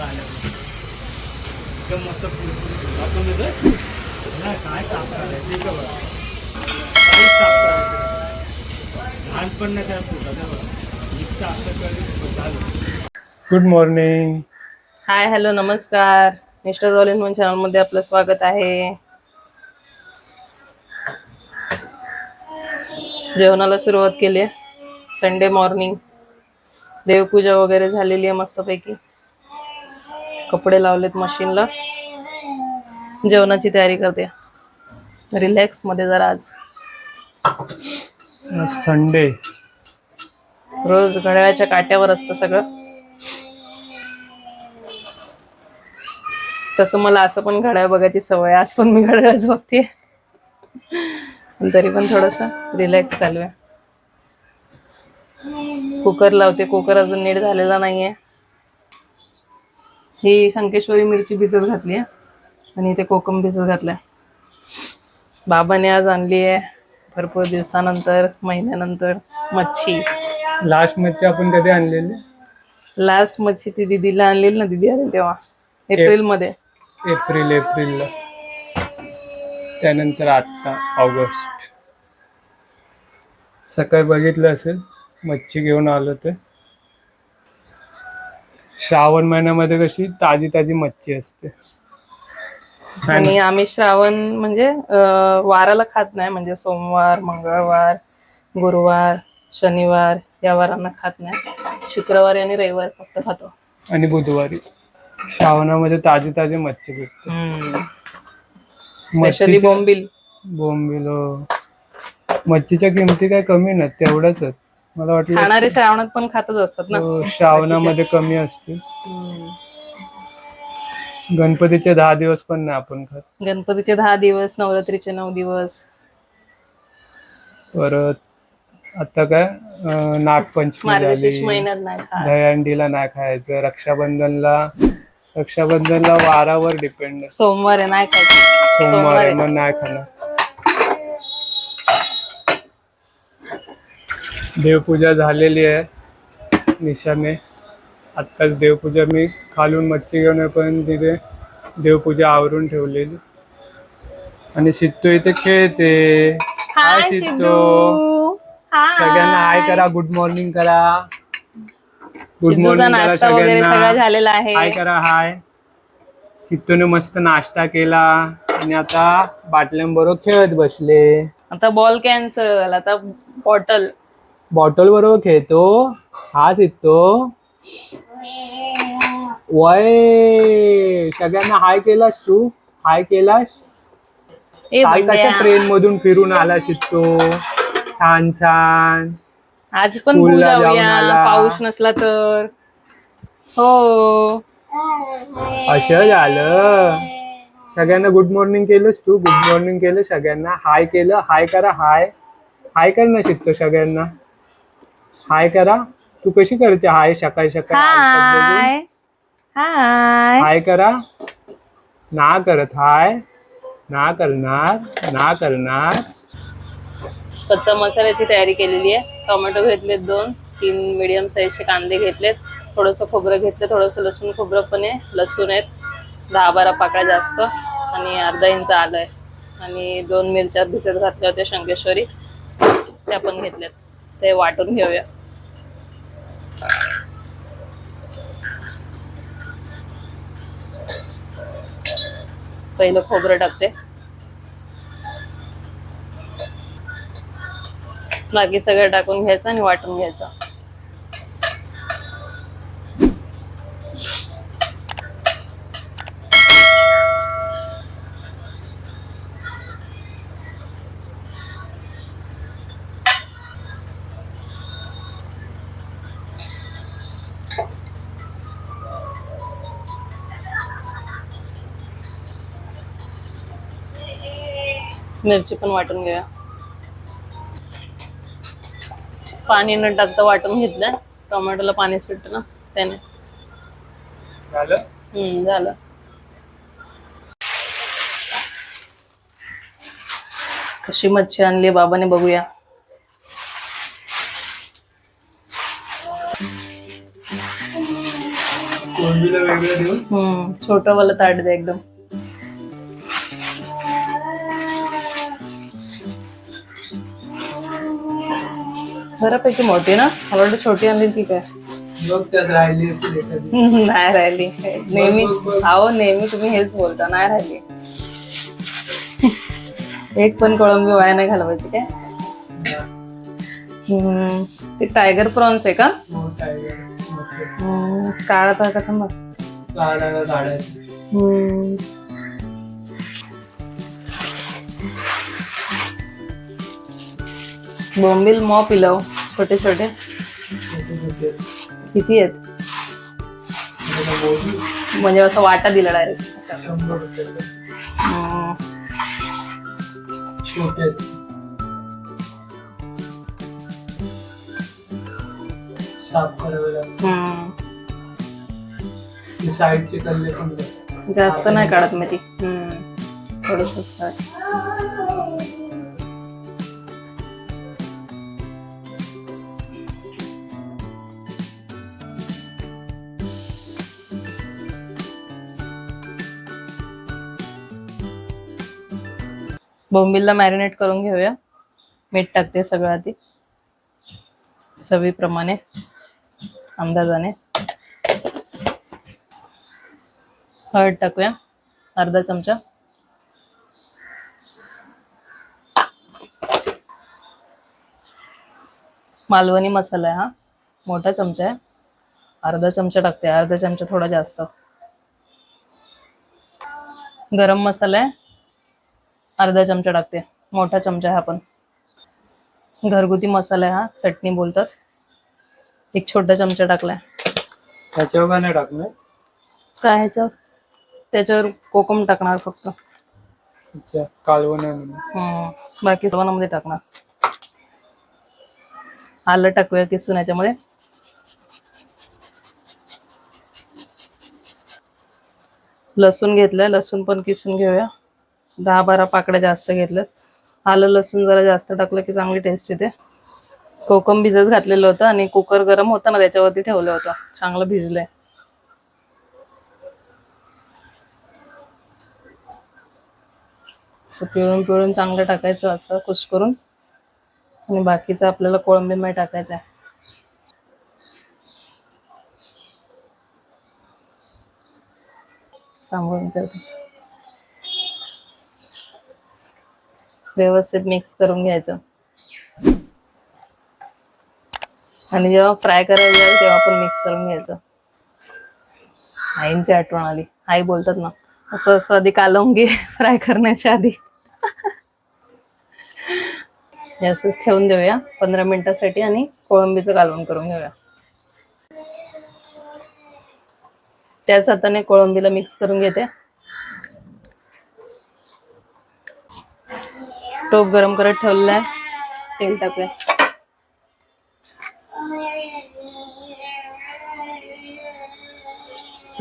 एकदम मस्त आपण नाही काय करायचं ते का बघा काहीच करायचं नाही बघा. झालं. गुड मॉर्निंग हाय हॅलो नमस्कार. मिस्टर इन वन चॅनलमध्ये आपलं स्वागत आहे. जेवणाला सुरुवात केली आहे. संडे मॉर्निंग देवपूजा वगैरे झालेली आहे मस्तपैकी. कपडे लावलेत मशीनला. जेवणाची तयारी करते. रिलॅक्समध्ये जरा आज. संडे रोज घड्याळाच्या काट्यावर असतं सगळं. तसं मला असं पण घड्याळ बघायची सवय. आज पण मी घड्याळच बघते तरी पण थोडस रिलॅक्स चालू आहे. कुकर लावते. कुकर अजून नीट झालेला नाहीये. ही शंकेश्वरी मिरची भिजत घातली आहे. आणि इथे कोकम भिजत घातलाय. बाबाने आज आणली आहे भरपूर दिवसानंतर महिन्यानंतर मच्छी. लास्ट मच्छी आपण कधी आणलेली? लास्ट मच्छी ती दिदीला आणलेली ना दिदी आली तेव्हा. एप्रिलमध्ये. एप्रिल एप्रिलला त्यानंतर आत्ता ऑगस्ट. सकाळी बघितलं असेल मच्छी घेऊन आलो ते. श्रावण महिन्यामध्ये कशी ताजी ताजी मच्छी असते. आणि आम्ही श्रावण म्हणजे वाराला खात नाही म्हणजे सोमवार मंगळवार गुरुवार शनिवार या वारांना खात नाही. शुक्रवारी आणि रविवार फक्त खातो. आणि बुधवारी. श्रावणामध्ये ताजी ताजी मच्छी भेटते. स्पेशली बोंबील. बोंबिलो मच्छीच्या किमती काय कमी नाहीत तेवढ्याच आहेत. मला वाटलं खाणारे श्रावणात पण खातच असतात ना. अं, श्रावणामध्ये कमी असते. हम्म. गणपतीचे दहा दिवस पण नाही आपण खात. गणपतीचे दहा दिवस नवरात्रीचे नऊ दिवस. परत आता काय अं, नागपंचमी मार्गशीर्ष झाली. महिन्यात नाही खात. दहीहंडीला नाही खायचं. रक्षाबंधनला रक्षाबंधनला वारावर डिपेंड सोमवार आहे नाही खायचं. सोमवार सोमवार आहे आहे. मग नाही खाणार. देवपूजा झालेली आहे. निशाने आत्ताच देवपूजा मी खालून मच्छी घेऊन पण तिथे देवपूजा आवरून ठेवलेली. आणि सिद्धू इथे खेळते. हाय सिद्धू. सगळ्यांना हाय करा. गुड मॉर्निंग करा. गुड मॉर्निंग करा सगळ्यांना. झालेला आहे. हाय करा हाय. सिद्धूने मस्त नाश्ता केला. आणि आता बाटल्यांबरोबर खेळत बसले. आता बॉल कॅन्सल आता बॉटल बॉटल बरोबर खेळतो हा सिद्धो वय सगळ्यांना हाय केलास तू? हाय केलास? ए काय कशा बंड्या. ट्रेन मधून फिरून आला सिद्धो छान छान. आज पण जाऊन आला. पाऊस नसला तर. हो. असं झालं. सगळ्यांना गुड मॉर्निंग केलंस तू? गुड मॉर्निंग केलं सगळ्यांना. हाय केलं. हाय करा. हाय हाय कर ना शिकतो सगळ्यांना. हाय करा. तू कशी करते? हाय सकाळी सकाळी आयुष्यात बघून? हाय हाय. हाय करा. ना करत हाय. ना करणार. ना करणार. कच्चा मसाल्याची तयारी केलेली आहे. टोमॅटो घेतलेत दोन तीन मिडियम साईजचे कांदे घेतलेत. थोडंसं खोबरं घेतलं थोडंसं लसूण खोबरं पण आहे. लसूण आहेत. दहा बारा पाकळ्या जास्त. आणि अर्धा इंच आलं आहे. आणि दोन मिरच्या भिजत घातल्या होत्या शंकेश्वरी. त्या पण घेतल्यात. ते वाटून घेऊया. पहिलं खोबरं टाकते. बाकी सगळं टाकून घ्यायचं आणि वाटून घ्यायचं. मिरची पण वाटून घेऊया. पाणी न टाकता वाटून घेतलं टोमॅटोला पाणी सुटतं ना त्याने. झालं? हम्म झालं. कशी मच्छी आणली बाबाने बघूया. छोटं वाला ताट दे एकदम. बऱ्यापैकी मोठी ना? मला वाटतं छोटी आणली ती काय? मग नाही राहिली. नेहमी अहो नेहमी तुम्ही हेच बोलता नाही राहिली. एक पण कोळंबी वाया नाही घालवायची काय? हम्म, ते टायगर प्रॉन्स आहे का. हम्म, काळा तर का थांबा काढायला काढायचं हम्म. बोंबील मॉ पिलव छोटे छोटे किती आहेत म्हणजे असं वाटा दिला डायरेक्ट. साफ करावे साईडचे कल्ले पण. जास्त नाही काढत मी ती थोडस बोंबिलला मॅरिनेट करून घेऊया. मीठ टाकते सगळं आधी. चवीप्रमाणे. अंदाजाने. हळद टाकूया. अर्धा चमचा. मालवणी मसाला आहे हा. मोठा चमचा आहे. अर्धा चमचा टाकते. अर्धा चमचा थोडा जास्त. गरम मसाला आहे. अर्धा चमचा टाकते. मोठा चमचा आहे हा पण. घरगुती मसाला आहे हा चटणी बोलतात. एक छोटा चमचा टाकलाय. त्याच्यावर का नाही टाकणार? काय ह्याच्यावर? त्याच्यावर कोकम टाकणार फक्त. अच्छा कालवण आहे म्हणून. हम्म. बाकी मध्ये टाकणार. आलं टाकूया किसून याच्यामध्ये लसूण घेतलंय लसूण पण किसून घेऊया. दहा बारा पाकड्या जास्त घेतल्यात. आलं लसूण जरा जास्त टाकलं की चांगली टेस्ट येते. कोकम भिजत घातलेलं होतं आणि कुकर गरम होता ना त्याच्यावरती ठेवलं होतं. चांगलं भिजलंय. असं पिळून पिळून चांगलं टाकायचं असं खुश करून. आणि बाकीचं आपल्याला कोळंबीमध्ये टाकायचं आहे. सांभाळून करते व्यवस्थित मिक्स करून घ्यायचं. आणि जेव्हा फ्राय करायला जाईल तेव्हा पण मिक्स करून घ्यायचं. आईंची आठवण आली. आई बोलतात ना असं असं आधी कालवंगी फ्राय करण्याच्या आधी. असंच ठेवून देऊया. पंधरा मिनिटासाठी आणि कोळंबीचं कालवण करून घेऊया. त्याच हाताने कोळंबीला मिक्स करून घेते. टोप गरम करत ठेवलेला आहे तेल टाकूया.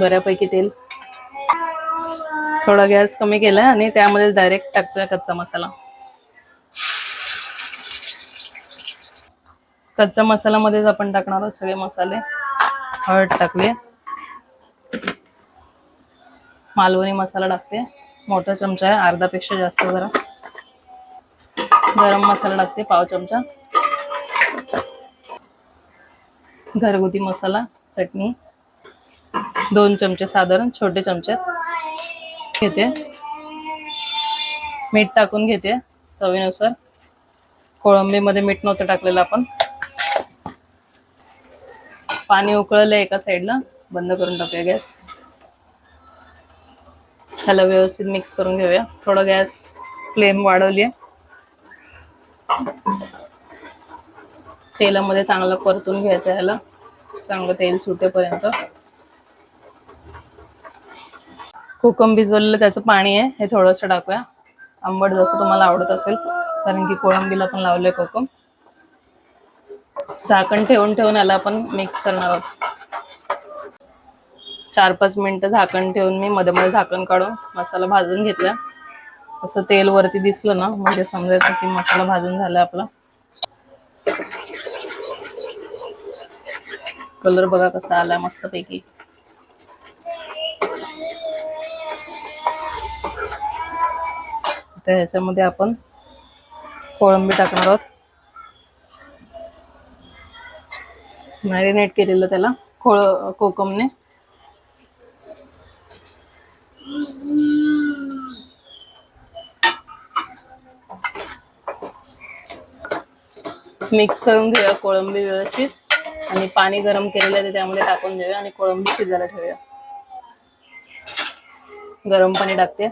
बऱ्यापैकी तेल. थोडा गॅस कमी केलाय आणि त्यामध्येच डायरेक्ट टाकतोय कच्चा मसाला. कच्चा मसाल्यामध्येच आपण टाकणार आहोत सगळे मसाले. हळद टाकले. मालवणी मसाला टाकते. मोठा चमचा आहे अर्धापेक्षा जास्त जरा. गरम मसाला टाकते पाव चमचा. घरगुती मसाला चटणी. दोन चमचे साधारण छोटे चमच्यात घेते. मीठ टाकून घेते चवीनुसार. कोळंबीमध्ये मीठ नव्हतं टाकलेलं आपण. पाणी उकळलं एका साईडला बंद करून टाकूया गॅस. ह्याला व्यवस्थित मिक्स करून घेऊया. थोडं गॅस फ्लेम वाढवली आहे तेलामध्ये चांगलं परतून घ्यायचं ह्याला चांगलं तेल सुटेपर्यंत. कोकम भिजवलेलं त्याचं पाणी आहे हे थोडंसं टाकूया. आंबट जसं तुम्हाला आवडत असेल कारण की कोळंबीला पण लावलंय कोकम. झाकण ठेवून ठेवून याला आपण मिक्स करणार आहोत. चार पाच मिनिटं झाकण ठेवून मी मध्ये मध्ये झाकण काढून मसाला भाजून घेतला. असं तेल वरती दिसलं ना म्हणजे समजायचं की मसाला भाजून झाला आपला. कलर बघा कसा आला मस्त पैकी ह्याच्यामध्ये आपण कोळंबी टाकणार आहोत. मॅरिनेट केलेलं त्याला खोळ कोकमने. मिक्स करून घेऊया कोळंबी व्यवस्थित. आणि पाणी गरम केलेलं आहे त्यामध्ये टाकून देऊया आणि कोळंबी शिजायला ठेवूया. गरम पाणी टाकते.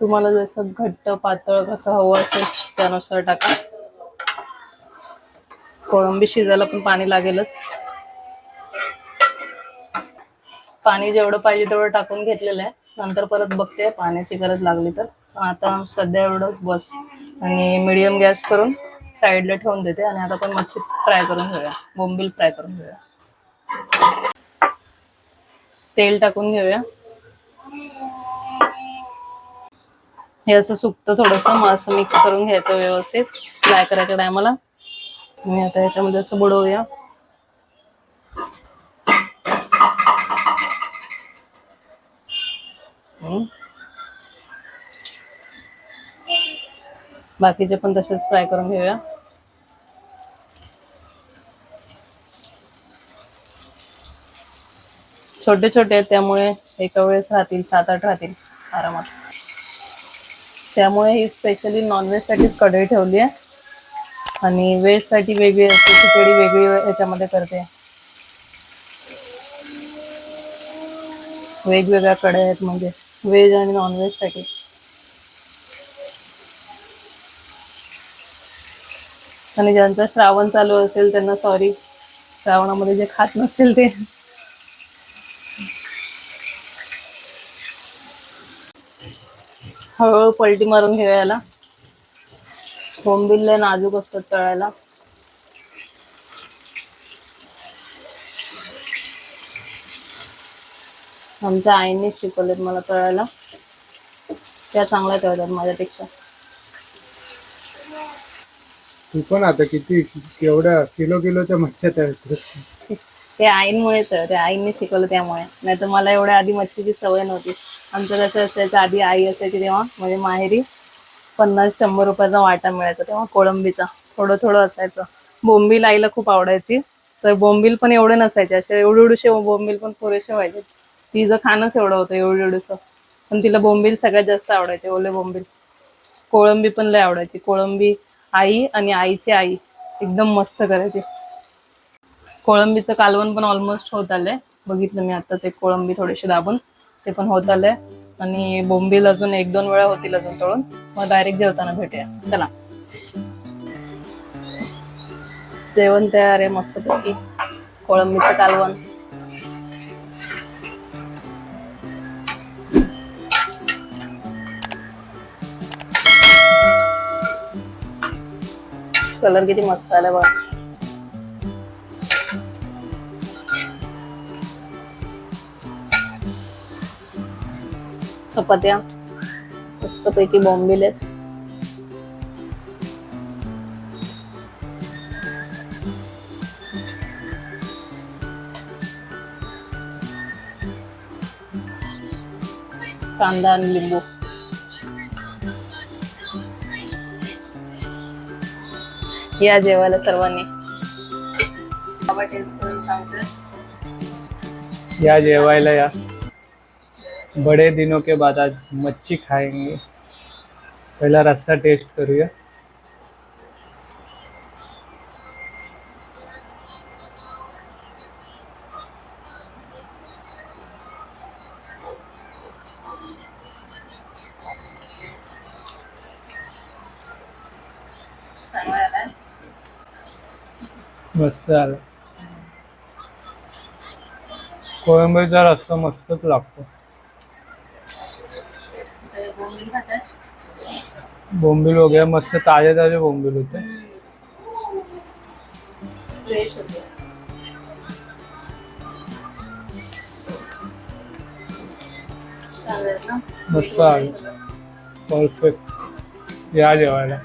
तुम्हाला जसं घट्ट पातळ कसं हवं असेल त्यानुसार टाका. कोळंबी शिजायला पण पाणी लागेलच. पाणी जेवढं पाहिजे तेवढं टाकून घेतलेलं आहे. नंतर परत बघते पाण्याची गरज लागली तर. आता सध्या एवढंच बस. आणि मिडियम गॅस करून साईडला ठेवून देते आणि आता आपण मच्छी फ्राय करून घेऊया. बोंबील फ्राय करून घेऊया. तेल टाकून घेऊया. हे असं सुकतं थोडंसं मग असं मिक्स करून घ्यायचं व्यवस्थित. फ्राय करायच्या टायमाला मी आता ह्याच्यामध्ये असं बुडवूया. हम्म. बाकीचे पण तसेच फ्राय करून घेऊया. छोटे छोटे आहेत त्यामुळे एका वेळेस राहतील सात आठ राहतील आरामात. त्यामुळे ही स्पेशली नॉनव्हेजसाठीच कढई ठेवली आहे. आणि व्हेजसाठी वेगळी असते खिचडी वेगळी याच्यामध्ये करते. वेगवेगळ्या कढई आहेत म्हणजे व्हेज आणि नॉनव्हेजसाठी आणि ज्यांचं श्रावण चालू असेल त्यांना सॉरी श्रावणामध्ये जे खात नसेल ते. हळूहळू पलटी मारून घेऊयाला याला. नाजूक असतात तळायला. आमच्या आईने शिकवलेत मला तळायला. त्या चांगल्या तळतात माझ्यापेक्षा. तू पण आता किती केवढ्या किलो किलोच्या मच्छ्या तयार करतेस. ते आईंमुळेच आहे ते आईने शिकवलं त्यामुळे. नाही तर मला एवढ्या आधी मच्छीची सवय नव्हती. आमचं कसं असायचं आधी आई असायची तेव्हा म्हणजे माहेरी पन्नास शंभर रुपयाचा वाटा मिळायचा तेव्हा कोळंबीचा. थोडं थोडं असायचं. बोंबील आईला खूप आवडायची. तर बोंबील पण एवढे नसायचे. असे एवढे एवढेसे बोंबील पण पुरेसे व्हायचे. तिचं खाणंच एवढं होतं एवढं एवढंसं पण तिला बोंबील सगळ्यात जास्त आवडायचे ओले बोंबील. कोळंबी पण लय आवडायची. कोळंबी आई आणि आईची आई. एकदम मस्त करायची. कोळंबीचं कालवण पण ऑलमोस्ट होत आलंय. बघितलं मी आताच एक कोळंबी थोडीशी दाबून. ते पण होत आलंय. आणि बोंबील अजून एक दोन वेळा होतील अजून तळून. मग डायरेक्ट जेवताना भेटूया. चला. जेवण तयार आहे मस्तपैकी. कोळंबीचं कालवण. कलर किती मस्त आला बघा. चपात्या. मस्तपैकी बॉम्बिल आहेत. कांदा आणि लिंबू. या जेवायला सर्वांनी. टेस्ट करून या जेवायला या. बड़े दिनों के बाद आज मच्छी खाएंगे. पहिला रस्सा टेस्ट करूया. मस्त आलं कोळंबीचा रस्ता मस्तच लागतो. बोंबील वगैरे मस्त ताजे ताजे बोंबील होते. आहे मस्त आलं परफेक्ट या जेवायला